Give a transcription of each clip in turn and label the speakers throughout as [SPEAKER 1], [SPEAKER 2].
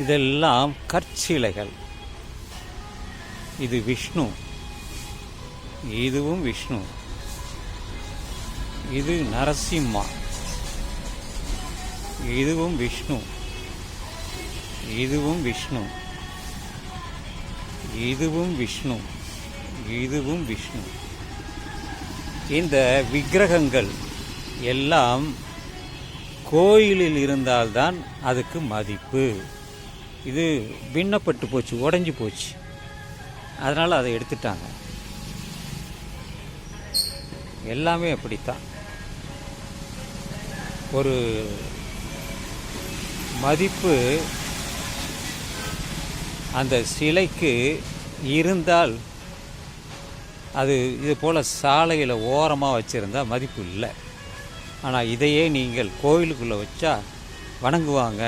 [SPEAKER 1] இதெல்லாம் கற்சிலைகள். இது விஷ்ணு. இதுவும் விஷ்ணு. இது நரசிம்மா. இதுவும் விஷ்ணு. இதுவும் விஷ்ணு. இதுவும் விஷ்ணு. இதுவும் விஷ்ணு. இந்த விக்கிரகங்கள் எல்லாம் கோயிலில் இருந்தால்தான் அதுக்கு மதிப்பு. இது பின்னப்பட்டு போச்சு உடஞ்சி போச்சு. அதனால் அதை எடுத்துட்டாங்க. எல்லாமே அப்படித்தான். ஒரு மதிப்பு அந்த சிலைக்கு இருந்தால் அது இது போல் சாலையில் ஓரமாக வச்சுருந்தா மதிப்பு இல்லை. ஆனால் இதையே நீங்கள் கோயிலுக்குள்ளே வச்சா வணங்குவாங்க.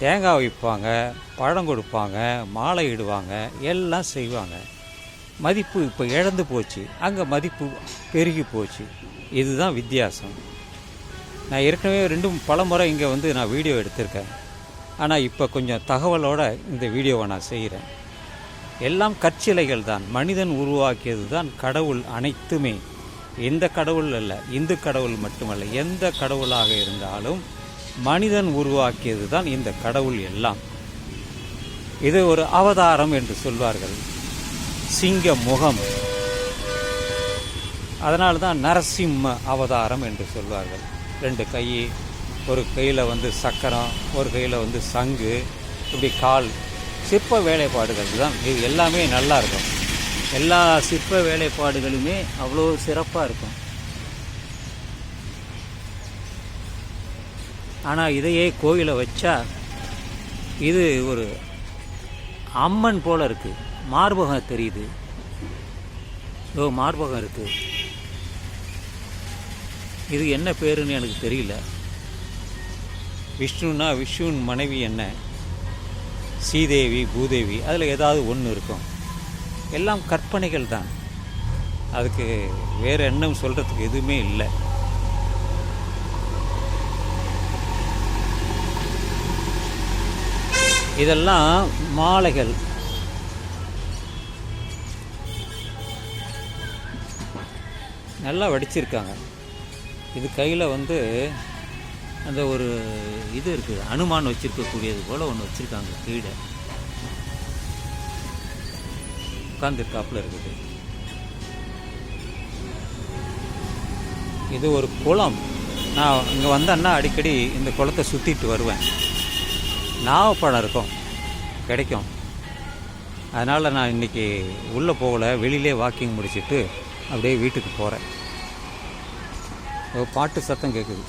[SPEAKER 1] தேங்காய் வைப்பாங்க பழம் கொடுப்பாங்க மாலை இடுவாங்க எல்லாம் செய்வாங்க. மதிப்பு இப்போ இழந்து போச்சு. அங்கே மதிப்பு பெருகி போச்சு. இதுதான் வித்தியாசம். நான் ஏற்கனவே ரெண்டும் பல முறை இங்கே வந்து நான் வீடியோ எடுத்திருக்கேன். ஆனால் இப்போ கொஞ்சம் தகவலோடு இந்த வீடியோவை நான் செய்கிறேன் எல்லாம் கற்சிலைகள் தான். மனிதன் உருவாக்கியது தான் கடவுள் அனைத்துமே. எந்த கடவுள் அல்ல இந்து கடவுள் மட்டுமல்ல எந்த கடவுளாக இருந்தாலும் மனிதன் உருவாக்கியது தான் இந்த கடவுள் எல்லாம். இது ஒரு அவதாரம் என்று சொல்வார்கள். சிங்க முகம். அதனால் தான் நரசிம்ம அவதாரம் என்று சொல்வார்கள். ரெண்டு கை ஒரு கையில் வந்து சக்கரம் ஒரு கையில் வந்து சங்கு இப்படி கால். சிற்ப வேலைப்பாடுகள் தான். இது எல்லாமே நல்லா இருக்கும். எல்லா சிற்ப வேலைப்பாடுகளுமே அவ்வளோ சிறப்பாக இருக்கும். ஆனால் இதையே கோயிலை வச்சா இது ஒரு அம்மன் போல் இருக்குது மார்பகம் தெரியுது. ஓ மார்பகம் இருக்குது இது என்ன பேருன்னு எனக்கு தெரியல. விஷ்ணுன்னா விஷ்ணுவின் மனைவி என்ன? சீதேவி பூதேவி அதில் ஏதாவது ஒன்று இருக்கும். எல்லாம் கற்பனைகள் தான். அதுக்கு வேறு எண்ணம் சொல்கிறதுக்கு எதுவுமே இல்லை. இதெல்லாம் மாலைகள். நல்லா வடிச்சிருக்காங்க. இது கையில் வந்து அந்த ஒரு இது இருக்குது அனுமான் வச்சுருக்கக்கூடியது போல் ஒன்று வச்சுருக்காங்க கீழே. உட்காந்துருக்காப்புல இருக்குது. இது ஒரு குளம். நான் இங்கே வந்தேன்னா அடிக்கடி இந்த குளத்தை சுற்றிட்டு வருவேன். நாவப்பழம் இருக்கும். கிடைக்கும். அதனால் நான் இன்றைக்கி உள்ளே போகல. வெளியிலே வாக்கிங் முடிச்சுட்டு அப்படியே வீட்டுக்கு போகிறேன் பாட்டு சத்தம் கேட்குது